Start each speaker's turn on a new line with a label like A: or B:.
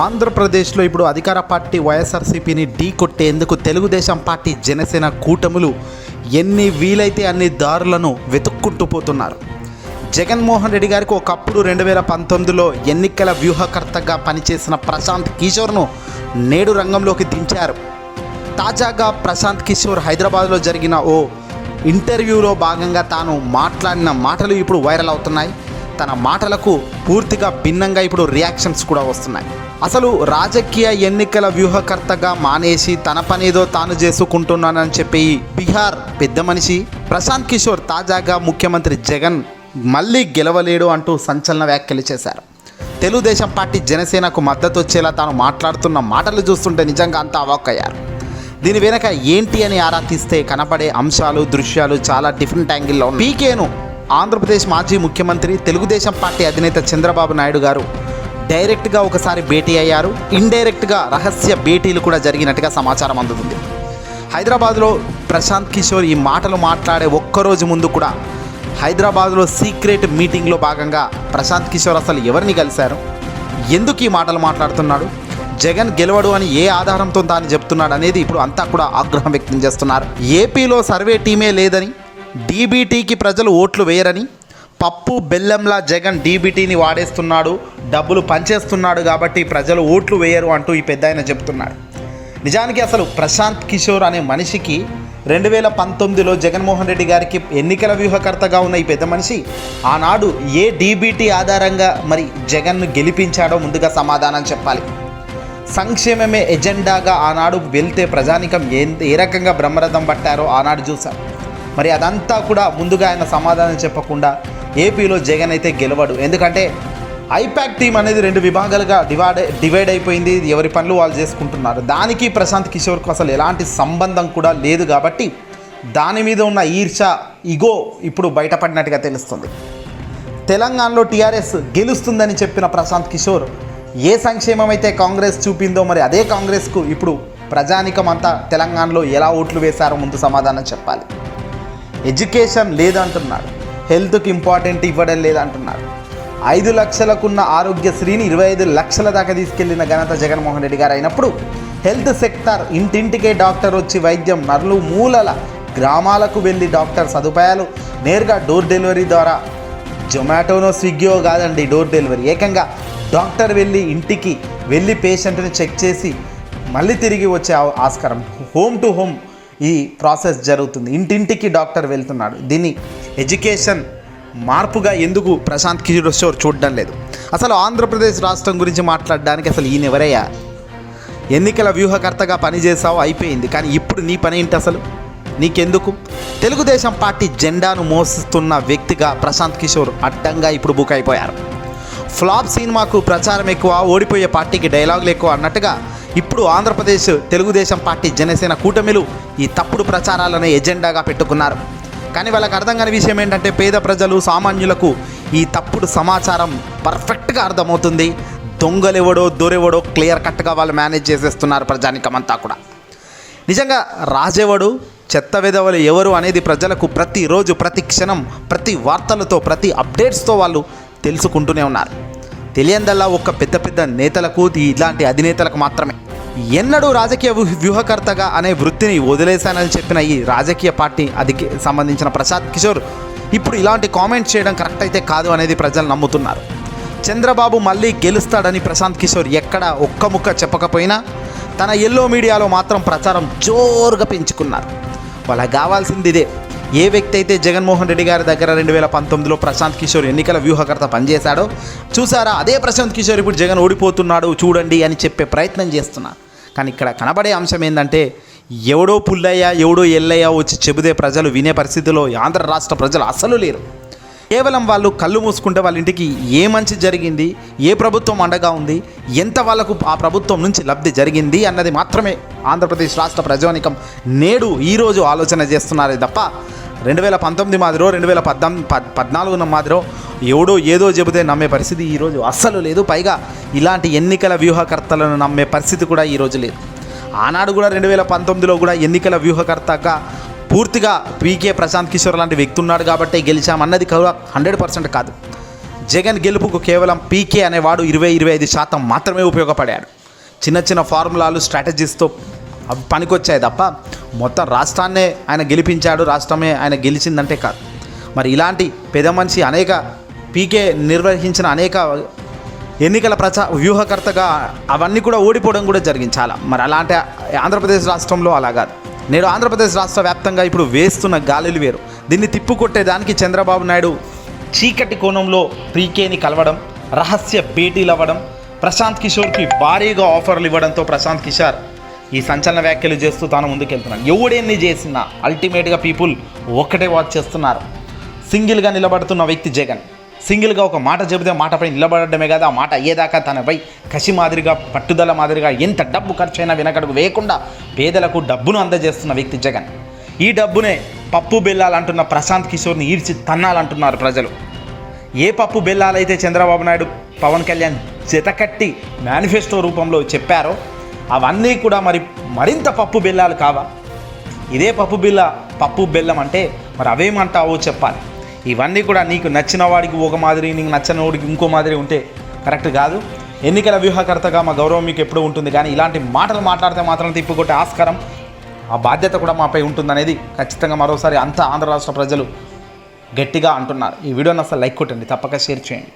A: ఆంధ్రప్రదేశ్లో ఇప్పుడు అధికార పార్టీ వైఎస్ఆర్సీపీని ఢీ కొట్టేందుకు తెలుగుదేశం పార్టీ జనసేన కూటములు ఎన్ని వీలైతే అన్ని దారులను వెతుక్కుంటూ పోతున్నారు. జగన్మోహన్ రెడ్డి గారికి ఒకప్పుడు రెండు వేల పంతొమ్మిదిలో ఎన్నికల వ్యూహకర్తగా పనిచేసిన ప్రశాంత్ కిషోర్ను నేడు రంగంలోకి దించారు. తాజాగా ప్రశాంత్ కిషోర్ హైదరాబాద్లో జరిగిన ఓ ఇంటర్వ్యూలో భాగంగా తాను మాట్లాడిన మాటలు ఇప్పుడు వైరల్ అవుతున్నాయి. తన మాటలకు పూర్తిగా భిన్నంగా ఇప్పుడు రియాక్షన్స్ కూడా వస్తున్నాయి. అసలు రాజకీయ ఎన్నికల వ్యూహకర్తగా మానేసి తన పనేదో తాను చేసుకుంటున్నానని చెప్పి బీహార్ పెద్ద మనిషి ప్రశాంత్ కిషోర్ తాజాగా ముఖ్యమంత్రి జగన్ మళ్ళీ గెలవలేడు అంటూ సంచలన వ్యాఖ్యలు చేశారు. తెలుగుదేశం పార్టీ జనసేనకు మద్దతు వచ్చేలా తాను మాట్లాడుతున్న మాటలు చూస్తుంటే నిజంగా అంతా అవాక్కయ్యారు దీని వెనక ఏంటి అని ఆరా తీస్తే కనపడే అంశాలు దృశ్యాలు చాలా డిఫరెంట్ యాంగిల్లో పీకేను ఆంధ్రప్రదేశ్ మాజీ ముఖ్యమంత్రి తెలుగుదేశం పార్టీ అధినేత చంద్రబాబు నాయుడు గారు డైరెక్ట్గా ఒకసారి భేటీ అయ్యారు. ఇండైరెక్ట్గా రహస్య భేటీలు కూడా జరిగినట్టుగా సమాచారం అందుతుంది. హైదరాబాద్లో ప్రశాంత్ కిషోర్ ఈ మాటలు మాట్లాడే ఒక్కరోజు ముందు కూడా హైదరాబాద్లో సీక్రెట్ మీటింగ్లో భాగంగా ప్రశాంత్ కిషోర్ అసలు ఎవరిని కలిశారు? ఎందుకు ఈ మాటలు మాట్లాడుతున్నాడు? జగన్ గెలవడు అని ఏ ఆధారంతో తాను చెప్తున్నాడు అనేది ఇప్పుడు అంతా కూడా ఆగ్రహం వ్యక్తం చేస్తున్నారు. ఏపీలో సర్వే టీమే లేదని డీబీటీకి ప్రజలు ఓట్లు వేయరని పప్పు బెల్లంలా జగన్ డీబీటీని వాడేస్తున్నాడు డబ్బులు పంచేస్తున్నాడు కాబట్టి ప్రజలు ఓట్లు వేయరు అంటూ ఈ పెద్ద ఆయన చెప్తున్నాడు నిజానికి అసలు ప్రశాంత్ కిషోర్ అనే మనిషికి రెండు వేల పంతొమ్మిదిలో జగన్మోహన్ రెడ్డి గారికి ఎన్నికల వ్యూహకర్తగా ఉన్న ఈ పెద్ద మనిషి ఆనాడు ఏ డీబీటీ ఆధారంగా మరి జగన్ను గెలిపించాడో ముందుగా సమాధానం చెప్పాలి. సంక్షేమమే ఎజెండాగా ఆనాడు వెళ్తే ప్రజానికం ఏ ఏ రకంగా బ్రహ్మరథం పట్టారో ఆనాడు చూశాం. మరి అదంతా కూడా ముందుగా ఆయన సమాధానం చెప్పకుండా ఏపీలో జగన్ అయితే గెలవడు. ఎందుకంటే ఐపాక్ టీం అనేది రెండు విభాగాలుగా డివైడ్ డివైడ్ అయిపోయింది. ఎవరి పనులు వాళ్ళు చేసుకుంటున్నారు. దానికి ప్రశాంత్ కిషోర్కు అసలు ఎలాంటి సంబంధం కూడా లేదు కాబట్టి దాని మీద ఉన్న ఈర్ష ఇగో ఇప్పుడు బయటపడినట్టుగా తెలుస్తుంది. తెలంగాణలో టీఆర్ఎస్ గెలుస్తుందని చెప్పిన ప్రశాంత్ కిషోర్ ఏ సంక్షేమం అయితే కాంగ్రెస్ చూపిందో మరి అదే కాంగ్రెస్కు ఇప్పుడు ప్రజానికం అంతా తెలంగాణలో ఎలా ఓట్లు వేశారో ముందు సమాధానం చెప్పాలి. ఎడ్యుకేషన్ లేదంటున్నాడు. హెల్త్కి ఇంపార్టెంట్ ఇవ్వడం లేదంటున్నారు. ఐదు లక్షలకున్న ఆరోగ్యశ్రీని ఇరవై ఐదు లక్షల దాకా తీసుకెళ్ళిన ఘనత జగన్మోహన్ రెడ్డి గారు అయినప్పుడు హెల్త్ సెక్టార్ ఇంటింటికే డాక్టర్ వచ్చి వైద్యం నర్లు మూలల గ్రామాలకు వెళ్ళి డాక్టర్ సదుపాయాలు నేరుగా డోర్ డెలివరీ ద్వారా. జొమాటోనో స్విగ్గీయో కాదండి డోర్ డెలివరీ. ఏకంగా డాక్టర్ వెళ్ళి ఇంటికి వెళ్ళి పేషెంట్ని చెక్ చేసి మళ్ళీ తిరిగి వచ్చే ఆ- ఆస్కారం. హోమ్ టు హోమ్ ఈ ప్రాసెస్ జరుగుతుంది. ఇంటింటికి డాక్టర్ వెళ్తున్నాడు. దీన్ని ఎడ్యుకేషన్ మార్పుగా ఎందుకు ప్రశాంత్ కిషోర్ చూడడం లేదు? అసలు ఆంధ్రప్రదేశ్ రాష్ట్రం గురించి మాట్లాడడానికి అసలు ఈయన ఎవరయ్యా? ఎన్నికల వ్యూహకర్తగా పనిచేసావు అయిపోయింది. కానీ ఇప్పుడు నీ పని ఏంటి అసలు? నీకెందుకు? తెలుగుదేశం పార్టీ జెండాను మోస్తున్న వ్యక్తిగా ప్రశాంత్ కిషోర్ అడ్డంగా ఇప్పుడు బుక్ అయిపోయారు. ఫ్లాప్ సినిమాకు ప్రచారం ఎక్కువ ఓడిపోయే పార్టీకి డైలాగులు ఎక్కువ అన్నట్టుగా ఇప్పుడు ఆంధ్రప్రదేశ్ తెలుగుదేశం పార్టీ జనసేన కూటమిలు ఈ తప్పుడు ప్రచారాలను ఎజెండాగా పెట్టుకున్నారు. కానీ వాళ్ళకి అర్థం కాని విషయం ఏంటంటే పేద ప్రజలు సామాన్యులకు ఈ తప్పుడు సమాచారం పర్ఫెక్ట్గా అర్థమవుతుంది. దొంగలెవడో దొరెవడో క్లియర్ కట్గా వాళ్ళు మేనేజ్ చేసేస్తున్నారు ప్రజానికమంతా కూడా. నిజంగా రాజెవడు చెత్త విధవలు ఎవరు అనేది ప్రజలకు ప్రతిరోజు ప్రతి క్షణం ప్రతి వార్తలతో ప్రతి అప్డేట్స్తో వాళ్ళు తెలుసుకుంటూనే ఉన్నారు. తెలియందల్లా ఒక్క పెద్ద పెద్ద నేతలకు ఇలాంటి అధినేతలకు మాత్రమే. ఎన్నడూ రాజకీయ వ్యూహ- వ్యూహకర్తగా అనే వృత్తిని వదిలేశానని చెప్పిన ఈ రాజకీయ పార్టీ అదికి సంబంధించిన ప్రసాద్ కిషోర్ ఇప్పుడు ఇలాంటి కామెంట్స్ చేయడం కరెక్ట్ అయితే కాదు అనేది ప్రజలు నమ్ముతున్నారు. చంద్రబాబు మళ్ళీ గెలుస్తాడని ప్రశాంత్ కిషోర్ ఎక్కడ ఒక్క ముక్క చెప్పకపోయినా తన ఎల్లో మీడియాలో మాత్రం ప్రచారం జోరుగా పెంచుకున్నారు. వాళ్ళకి కావాల్సింది ఇదే. ఏ వ్యక్తి అయితే జగన్మోహన్ రెడ్డి గారి దగ్గర రెండు వేల పంతొమ్మిదిలో ప్రశాంత్ కిషోర్ ఎన్నికల వ్యూహకర్త పనిచేశాడో చూసారా? అదే ప్రశాంత్ కిషోర్ ఇప్పుడు జగన్ ఓడిపోతున్నాడు చూడండి అని చెప్పే ప్రయత్నం చేస్తున్నారు కానీ ఇక్కడ కనబడే అంశం ఏంటంటే ఎవడో పుల్లయ్య ఎవడో ఎల్లయ్య వచ్చి చెబుదే ప్రజలు వినే పరిస్థితిలో ఆంధ్ర రాష్ట్ర ప్రజలు అసలు లేరు. కేవలం వాళ్ళు కళ్ళు మూసుకుంటే వాళ్ళ ఇంటికి ఏ మంచి జరిగింది ఏ ప్రభుత్వం అండగా ఉంది ఎంత వాళ్ళకు ఆ ప్రభుత్వం నుంచి లబ్ధి జరిగింది అన్నది మాత్రమే ఆంధ్రప్రదేశ్ రాష్ట్ర ప్రజానికం నేడు ఈరోజు ఆలోచన చేస్తున్నారే తప్ప రెండు వేల పంతొమ్మిది మాదిరో రెండు వేల పద్నాలుగు పద్నాలుగున మాదిరో ఎవడో ఏదో చెబితే నమ్మే పరిస్థితి ఈరోజు అస్సలు లేదు. పైగా ఇలాంటి ఎన్నికల వ్యూహకర్తలను నమ్మే పరిస్థితి కూడా ఈరోజు లేదు. ఆనాడు కూడా రెండు వేల పంతొమ్మిదిలో కూడా ఎన్నికల వ్యూహకర్తగా పూర్తిగా పీకే ప్రశాంత్ కిషోర్ లాంటి వ్యక్తి ఉన్నాడు కాబట్టి గెలిచామన్నది కూడా హండ్రెడ్ పర్సెంట్ కాదు. జగన్ గెలుపుకు కేవలం పీకే అనేవాడు ఇరవై ఇరవై ఐదు శాతం మాత్రమే ఉపయోగపడాడు. చిన్న చిన్న ఫార్ములాలు స్ట్రాటజీస్తో అవి పనికొచ్చాయి తప్ప మొత్తం రాష్ట్రాన్నే ఆయన గెలిపించాడు రాష్ట్రమే ఆయన గెలిచిందంటే కాదు. మరి ఇలాంటి పెద్ద మనిషి అనేక పీకే నిర్వహించిన అనేక ఎన్నికల ప్రచ వ్యూహకర్తగా అవన్నీ కూడా ఓడిపోవడం కూడా జరిగింది చాలా. మరి అలాంటి ఆంధ్రప్రదేశ్ రాష్ట్రంలో అలా కాదు. నేడు ఆంధ్రప్రదేశ్ రాష్ట్ర వ్యాప్తంగా ఇప్పుడు వేస్తున్న గాలులు వేరు. దీన్ని తిప్పుకొట్టేదానికి చంద్రబాబు నాయుడు చీకటి కోణంలో పీకేని కలవడం రహస్య భేటీలు అవ్వడం ప్రశాంత్ కిషోర్కి భారీగా ఆఫర్లు ఇవ్వడంతో ప్రశాంత్ కిషోర్ ఈ సంచలన వ్యాఖ్యలు చేస్తూ తాను ముందుకెళ్తున్నాను. ఎవడెన్ని చేసినా అల్టిమేట్గా పీపుల్ ఒక్కటే వాచ్ చేస్తున్నారు. సింగిల్గా నిలబడుతున్న వ్యక్తి జగన్. సింగిల్గా ఒక మాట చెబితే మాటపై నిలబడడమే కాదు ఆ మాట అయ్యేదాకా తనపై కసి మాదిరిగా పట్టుదల మాదిరిగా ఎంత డబ్బు ఖర్చైనా వెనకడుగు వేయకుండా పేదలకు డబ్బును అందజేస్తున్న వ్యక్తి జగన్. ఈ డబ్బునే పప్పు బెల్లాలంటున్న ప్రశాంత్ కిషోర్ని ఈడ్చి తన్నాలంటున్నారు ప్రజలు. ఏ పప్పు బెల్లాలైతే చంద్రబాబు నాయుడు పవన్ కళ్యాణ్ జతకట్టి మేనిఫెస్టో రూపంలో చెప్పారో అవన్నీ కూడా మరి మరింత పప్పు బెల్లాలు కావా? ఇదే పప్పు బిల్ల పప్పు బెల్లం అంటే మరి అవేమంటావో చెప్పాలి. ఇవన్నీ కూడా నీకు నచ్చిన వాడికి ఒక మాదిరి నీకు నచ్చిన వాడికి ఇంకో మాదిరి ఉంటే కరెక్ట్ కాదు. ఎన్నికల వ్యూహకర్తగా మా గౌరవం మీకు ఎప్పుడూ ఉంటుంది కానీ ఇలాంటి మాటలు మాట్లాడితే మాత్రం తిప్పుకొట్టే ఆస్కారం ఆ బాధ్యత కూడా మాపై ఉంటుందనేది ఖచ్చితంగా మరోసారి అంతా ఆంధ్ర రాష్ట్ర ప్రజలు గట్టిగా అంటున్నారు. ఈ వీడియోని అసలు లైక్ కొట్టండి తప్పక షేర్ చేయండి.